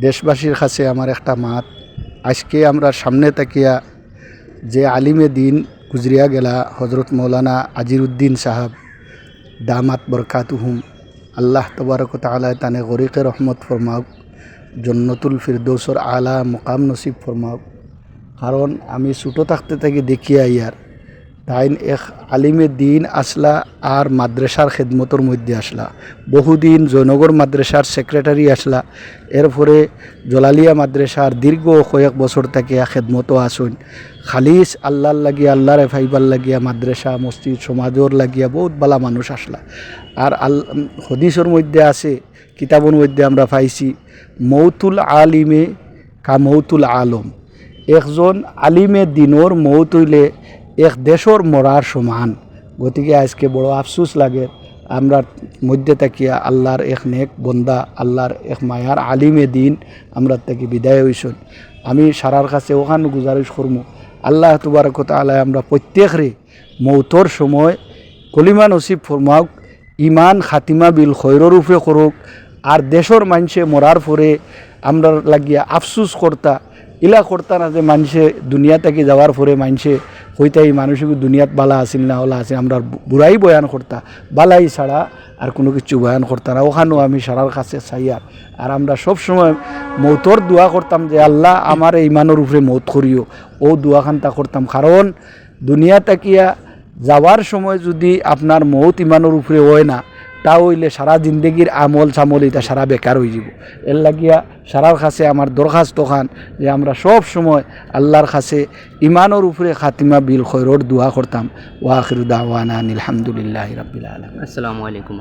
দেশবাসীর কাছে আমার একটা মাত। আজকে আমরা সামনে তাকিয়া যে আলিমে দিন গুজরিয়া গেলা হজরত মৌলানা আজিরুদ্দিন সাহাব, দামাত বরকাতুহুম, আল্লাহ তবরক তালায় তানে গরিকে রহমত ফরমাওক, জন্নতুল ফিরদৌসর আলা মোকাম নসিব ফরমাওক। কারণ আমি ছোটো থাকতে থাকি দেখিয়া ইয়ার তাইন এক আলিমে দিন আসলা আর মাদ্রাসার খেদমতর মধ্যে আসলা। বহুদিন জয়নগর মাদ্রাসার সেক্রেটারি আসলা। এরপরে জলালিয়া মাদ্রাসার দীর্ঘ কয়েক বছর থেকে খেদমতো আসুন। খালিস আল্লাহর লাগিয়া, আল্লাহরে ফাইবার লাগিয়া মাদ্রাসা, মসজিদ, সমাজর লাগিয়া বহুত বালা মানুষ আসলা। আর আল হদিসর মধ্যে আছে, কিতাবের মধ্যে আমরা পাইছি, মৌতুল আলিমে কা মৌতুল আলম। একজন আলিমে দিনর মৌত হইলে এক দেশর মরার সমান। গতিকে আজকে বড় আফসুস লাগে। আমরা মধ্যে তাকিয়া আল্লাহর এক নেক বন্দা, আল্লাহর এক মায়ার আলিমে দিন আমরা তাকে বিদায় হইসন। আমি সারার কাছে ওখানে গুজারিশ করমু। আল্লাহ তুবারক তালায় আমরা প্রত্যেকরে মৌতর সময় কলিমা নসিব ফরমাওক ইমান খাতিমা বিল খৈরর উপরে করুক। আর দেশর মানুষে মরার পরে আমরা লাগিয়া আফসুস কর্তা, ইলা কর্তা না যে মানুষে দুনিয়া থেকে যাওয়ার পরে মানুষে হইতাই মানুষের দুনিয়াত বালা আসিল না হলা আছে আমরা বুড়াই বয়ান করতা। বালাই ছাড়া আর কোনো কিছু বয়ান করতা না। ওখানেও আমি সারার কাছে চাইয়ার। আর আমরা সব সময় মৌতর দোয়া করতাম যে, আল্লাহ আমার এই ইমানের উপরে মৌত করিও। ও দোয়াখানটা করতাম। কারণ দুনিয়া তাকিয়া যাওয়ার সময় যদি আপনার মৌত ইমানের উপরে হয় না তা হইলে সারা জিন্দগির আমল সামল এটা সারা বেকার হয়ে যাব এর লাগিয়া সারার কাছে আমার দরখাস্ত খান যে আমরা সব সময় আল্লাহর কাছে ইমানোর উপরে খাতিমা, বিল খৈরর দোয়া করতাম। ওয়াখির দাওয়ানা আলহামদুলিল্লাহ রাবিল আলম আসসালামু আলাইকুম